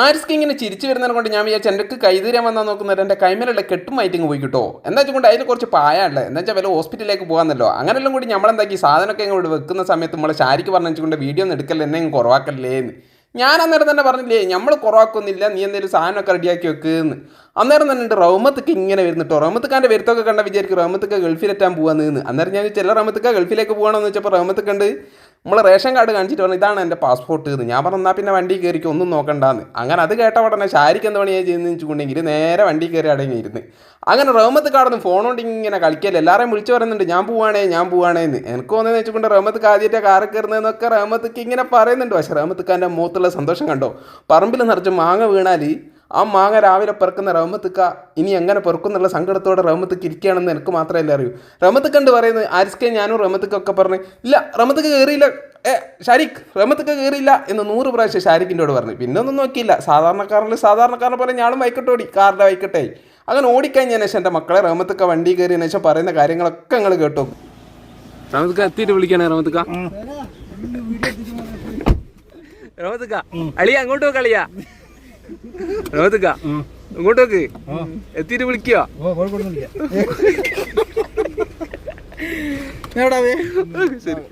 ആരിസ്ക്ക് ഇങ്ങനെ ചിരിച്ചു വരുന്നതിനെ കൊണ്ട് ഞാൻ വിചാരിച്ചു എന്റെ കൈതീരാൻ വന്നാൽ നോക്കുന്നത് എന്റെ കൈമേലുള്ള കെട്ടും മൈറ്റിങ് പോയി കിട്ടോ എന്താ വെച്ചുകൊണ്ട് അതിന് കുറച്ച് പായാണല്ലേ? എന്താ വെച്ചാൽ വല്ല ഹോസ്പിറ്റലിലേക്ക് പോകാന്നല്ലോ അങ്ങനെല്ലാം കൂടി നമ്മളെന്താക്കി സാധനമൊക്കെ ഇങ്ങോട്ട് വെക്കുന്ന സമയത്ത് നമ്മൾ ശാരിക്ക് പറഞ്ഞു വീഡിയോ ഒന്നും എടുക്കല്ലേ എന്നെ കുറവാക്കല്ലേ എന്ന് ഞാൻ അന്നേരം തന്നെ പറഞ്ഞില്ലേ നമ്മൾ കുറവാക്കൊന്നുമില്ല നീ എന്തെങ്കിലും സാധനമൊക്കെ റെഡിയാക്കി വെക്കുന്ന്. അന്നേരം തന്നെ ഉണ്ട് റഹ്മത്തൊക്കെ ഇങ്ങനെ വരുന്നിട്ടോ. റഹ്മത്തുക്കാന്റെ വരുത്തൊക്കെ കണ്ട വിചാരിക്കും റഹ്മത്തൊക്കെ ഗൾഫിലെത്താൻ പോവാന്ന്. അന്നേരം ഞാൻ ചില റഹ്മത്തൊക്കെ ഗൾഫിലേക്ക് പോകണമെന്ന് വെച്ചപ്പോൾ റഹ്മത്ത് കണ്ട് നമ്മൾ റേഷൻ കാർഡ് കാണിച്ചിട്ട് പറഞ്ഞു ഇതാണ് എന്റെ പാസ്പോർട്ട് എന്ന് ഞാൻ പറഞ്ഞു എന്നാൽ പിന്നെ വണ്ടി കയറിക്ക് ഒന്നും നോക്കണ്ടാന്ന്. അങ്ങനെ അത് കേട്ട ഉടനെ ശാരിക്ക് എന്ത് പണിയായി ചെയ്യുന്നത് വെച്ചിട്ടുണ്ടെങ്കിൽ നേരെ വണ്ടി കയറി അടങ്ങിയിരുന്ന് അങ്ങനെ റഹ്മത്ത് കാർന്ന് ഫോൺ കൊണ്ട് ഇങ്ങനെ കളിക്കല്ലേ? എല്ലാവരെയും വിളിച്ചു പറയുന്നുണ്ട് ഞാൻ പോവാണേ ഞാൻ പോവാണേ എന്ന് എനിക്ക് തോന്നുന്നത് വെച്ചുകൊണ്ട് റഹ്മത്ത് ആദ്യമായിട്ട് കാറ് കയറുന്നതെന്നൊക്കെ റഹ്മത്ത്ക്ക് ഇങ്ങനെ പറയുന്നുണ്ട്. പക്ഷേ റഹ്മത്ത്ക്കാന്റെ മുഖത്തുള്ള സന്തോഷം കണ്ടോ? പറമ്പിൽ നിറച്ച് മാങ്ങ വീണാൽ ആ മാങ്ങ രാവിലെ പെറുക്കുന്ന റഹ്മത്തുക്ക ഇനി എങ്ങനെ പെറുക്കുന്നുള്ള സങ്കടത്തോടെ റഹ്മത്തുക്ക് ഇരിക്കുകയാണെന്ന് എനിക്ക് മാത്രമല്ല അറിയൂ. റഹ്മത്തുക്ക ഉണ്ട് പറയുന്നത് ആരിസ്കെ ഞാനും റഹ്മത്തുക്കൊക്കെ പറഞ്ഞു ഇല്ല റഹ്മത്തുക്ക് കയറിയില്ല. ഏ ഷാരിഖ് റഹ്മത്തുക്ക് കയറിയില്ല. എന്ന് നൂറ് പ്രാവശ്യം ഷാരിഖിന്റെയോട് പറഞ്ഞു. പിന്നെ ഒന്നും നോക്കിയില്ല. സാധാരണക്കാരനിൽ സാധാരണക്കാരനെ പോലെ ഞാനും വൈക്കട്ടെ ഓടി. കാറിന്റെ വൈക്കട്ടെ. അങ്ങനെ ഓടിക്കഴിഞ്ഞതിന് ശേഷം എന്റെ മക്കളെ റഹ്മത്തുക്ക വണ്ടി കയറിയതിനു ശേഷം പറയുന്ന കാര്യങ്ങളൊക്കെ നിങ്ങൾ കേട്ടോ. റഹ്മത്തുക്ക എത്തിയിട്ട് വിളിക്കണേ റഹ്മത്തുക്ക. റഹ്മത്തുക്ക അളിയ അങ്ങോട്ട് നോക്ക് അളിയ ഇങ്ങോട്ടേക്ക് എത്തിയിട്ട് വിളിക്കുക. ശരി.